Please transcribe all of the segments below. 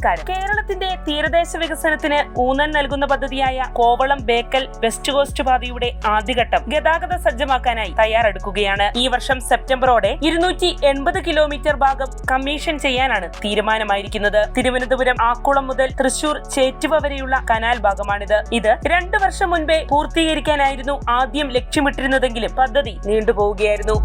നമസ്കാരം കേരളത്തിന്റെ തീരദേശ വികസനത്തിന് ഊന്നൽ നൽകുന്ന പദ്ധതിയായ കോവളം ബേക്കൽ വെസ്റ്റ് കോസ്റ്റ് പാതയുടെ ആദ്യഘട്ടം ഗതാഗത സജ്ജമാക്കാനായി തയ്യാറെടുക്കുകയാണ്. ഈ വർഷം സെപ്റ്റംബറോടെ ഇരുന്നൂറ്റി എൺപത് കിലോമീറ്റർ ഭാഗം കമ്മീഷൻ ചെയ്യാനാണ് തീരുമാനമായിരിക്കുന്നത്. തിരുവനന്തപുരം ആക്കുളം മുതൽ തൃശൂർ ചേറ്റുവ വരെയുള്ള കനാൽ ഭാഗമാണിത്. ഇത് രണ്ടു വർഷം മുൻപേ പൂർത്തീകരിക്കാനായിരുന്നു ആദ്യം ലക്ഷ്യമിട്ടിരുന്നതെങ്കിലും പദ്ധതി നീണ്ടുപോവുകയായിരുന്നു.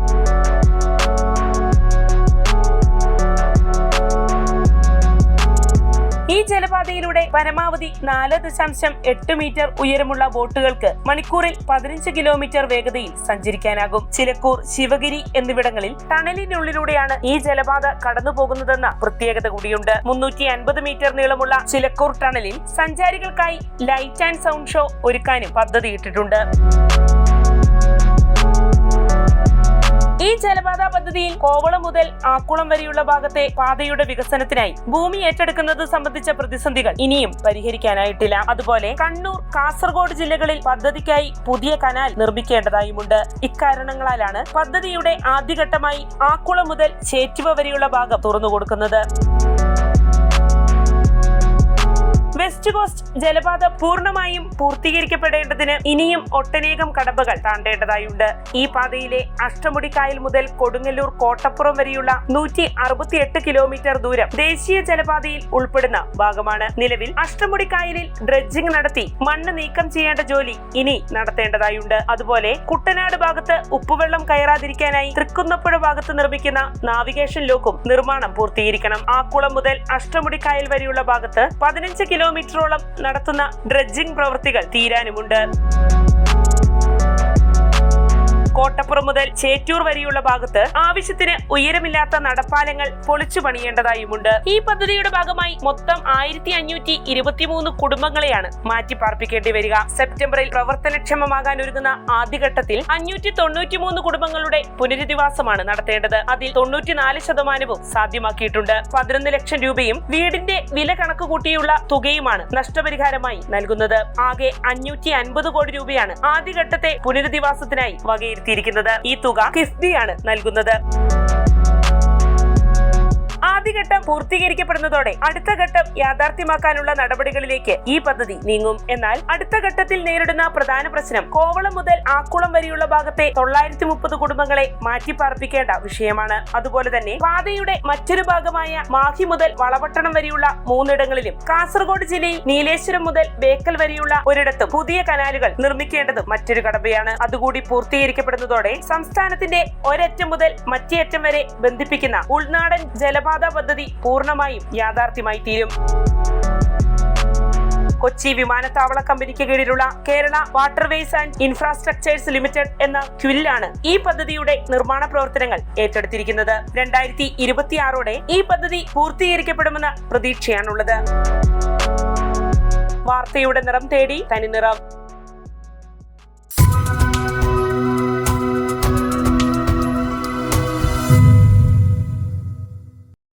ജലപാതയിലൂടെ പരമാവധി നാല് ദശാംശം എട്ട് മീറ്റർ ഉയരമുള്ള ബോട്ടുകൾക്ക് മണിക്കൂറിൽ പതിനഞ്ച് കിലോമീറ്റർ വേഗതയിൽ സഞ്ചരിക്കാനാകും. ചിലക്കൂർ ശിവഗിരി എന്നിവിടങ്ങളിൽ ടണലിനുള്ളിലൂടെയാണ് ഈ ജലപാത കടന്നുപോകുന്നതെന്ന പ്രത്യേകത കൂടിയുണ്ട്. മുന്നൂറ്റി അൻപത് മീറ്റർ നീളമുള്ള ചിലക്കൂർ ടണലിൽ സഞ്ചാരികൾക്കായി ലൈറ്റ് ആൻഡ് സൗണ്ട് ഷോ ഒരുക്കാനും പദ്ധതിയിട്ടിട്ടുണ്ട്. ഈ ജലപാത പദ്ധതിയിൽ കോവളം മുതൽ ആക്കുളം വരെയുള്ള ഭാഗത്തെ പാതയുടെ വികസനത്തിനായി ഭൂമി ഏറ്റെടുക്കുന്നത് സംബന്ധിച്ച പ്രതിസന്ധികൾ ഇനിയും പരിഹരിക്കാനായിട്ടില്ല. അതുപോലെ കണ്ണൂർ കാസർഗോഡ് ജില്ലകളിൽ പദ്ധതിക്കായി പുതിയ കനാൽ നിർമ്മിക്കേണ്ടതായുമുണ്ട്. ഇക്കാരണങ്ങളാലാണ് പദ്ധതിയുടെ ആദ്യഘട്ടമായി ആക്കുളം മുതൽ ചേറ്റുവ വരെയുള്ള ഭാഗം തുറന്നു കൊടുക്കുന്നത് വെസ്റ്റ് കോസ്റ്റ് ജലപാത പൂർണമായും പൂർത്തീകരിക്കപ്പെടേണ്ടതിന് ഇനിയും ഒട്ടനേകം കടമ്പകൾ താണ്ടേണ്ടതായുണ്ട്. ഈ പാതയിലെ അഷ്ടമുടിക്കായൽ മുതൽ കൊടുങ്ങല്ലൂർ കോട്ടപ്പുറം വരെയുള്ള നൂറ്റി അറുപത്തിയെട്ട് കിലോമീറ്റർ ദൂരം ദേശീയ ജലപാതയിൽ ഉൾപ്പെടുന്ന ഭാഗമാണ്. നിലവിൽ അഷ്ടമുടിക്കായലിൽ ഡ്രഡ്ജിംഗ് നടത്തി മണ്ണ് നീക്കം ചെയ്യേണ്ട ജോലി ഇനി നടത്തേണ്ടതായുണ്ട്. അതുപോലെ കുട്ടനാട് ഭാഗത്ത് ഉപ്പുവെള്ളം കയറാതിരിക്കാനായി തൃക്കുന്നപ്പുഴ ഭാഗത്ത് നിർമ്മിക്കുന്ന നാവിഗേഷൻ ലോക്കും നിർമ്മാണം പൂർത്തീകരിക്കണം. ആക്കുളം മുതൽ അഷ്ടമുടിക്കായൽ വരെയുള്ള ഭാഗത്ത് പതിനഞ്ച് കിലോമീറ്ററോളം നടത്തുന്ന ഡ്രഡ്ജിംഗ് പ്രവൃത്തികൾ തീരാനുമുണ്ട്. കോട്ടപ്പുറം മുതൽ ചേറ്റൂർ വരെയുള്ള ഭാഗത്ത് ആവശ്യത്തിന് ഉയരമില്ലാത്ത നടപ്പാലങ്ങൾ പൊളിച്ചു പണിയേണ്ടതായുമുണ്ട്. ഈ പദ്ധതിയുടെ ഭാഗമായി മൊത്തം ആയിരത്തി അഞ്ഞൂറ്റി ഇരുപത്തിമൂന്ന് കുടുംബങ്ങളെയാണ് മാറ്റി പാർപ്പിക്കേണ്ടി വരിക. സെപ്റ്റംബറിൽ പ്രവർത്തനക്ഷമമാകാൻ ഒരുങ്ങുന്ന ആദ്യഘട്ടത്തിൽ അഞ്ഞൂറ്റി തൊണ്ണൂറ്റിമൂന്ന് കുടുംബങ്ങളുടെ പുനരധിവാസമാണ് നടത്തേണ്ടത്. അതിൽ തൊണ്ണൂറ്റിനാല് ശതമാനവും സാധ്യമാക്കിയിട്ടുണ്ട്. പതിനൊന്ന് ലക്ഷം രൂപയും വീടിന്റെ വില കണക്ക് കൂട്ടിയുള്ള തുകയുമാണ് നഷ്ടപരിഹാരമായി നൽകുന്നത്. ആകെ അഞ്ഞൂറ്റി അൻപത് കോടി രൂപയാണ് ആദ്യഘട്ടത്തെ പുനരധിവാസത്തിനായി വകയിരുത്തിയിരിക്കുന്നത്. ഈ തുക കിഫ്ബിയാണ് നൽകുന്നത്. ആദ്യഘട്ടം പൂർത്തീകരിക്കപ്പെടുന്നതോടെ അടുത്ത ഘട്ടം യാഥാർത്ഥ്യമാക്കാനുള്ള നടപടികളിലേക്ക് ഈ പദ്ധതി നീങ്ങും. എന്നാൽ അടുത്ത ഘട്ടത്തിൽ നേരിടുന്ന പ്രധാന പ്രശ്നം കോവളം മുതൽ ആക്കുളം വരെയുള്ള ഭാഗത്തെ തൊള്ളായിരത്തി മുപ്പത് കുടുംബങ്ങളെ മാറ്റിപ്പാർപ്പിക്കേണ്ട വിഷയമാണ്. അതുപോലെ തന്നെ പാതയുടെ മറ്റൊരു ഭാഗമായ മാഹി മുതൽ വളപട്ടണം വരെയുള്ള മൂന്നിടങ്ങളിലും കാസർഗോഡ് ജില്ലയിൽ നീലേശ്വരം മുതൽ ബേക്കൽ വരെയുള്ള ഒരിടത്ത് പുതിയ കനാലുകൾ നിർമ്മിക്കേണ്ടത് മറ്റൊരു കടമ്പയാണ് അതുകൂടി പൂർത്തീകരിക്കപ്പെടുന്നതോടെ സംസ്ഥാനത്തിന്റെ ഒരറ്റം മുതൽ മറ്റേ അറ്റം വരെ ബന്ധിപ്പിക്കുന്ന ഉൾനാടൻ ജലപാത പദ്ധതി പൂർണമായും യാഥാർത്ഥ്യമായി തീരും. കൊച്ചി വിമാനത്താവള കമ്പനിക്ക് കീഴിലുള്ള Kerala waterways and infrastructures limited എന്ന ക്വില്ലാണ് ഈ പദ്ധതിയുടെ നിർമ്മാണ പ്രവർത്തനങ്ങൾ ഏറ്റെടുത്തിരിക്കുന്നത്. രണ്ടായിരത്തി ഇരുപത്തിയാറോടെ ഈ പദ്ധതി പൂർത്തീകരിക്കപ്പെടുമെന്ന പ്രതീക്ഷയാണുള്ളത്. വാർത്തയുടെ നിറം തേടി തനി നിറം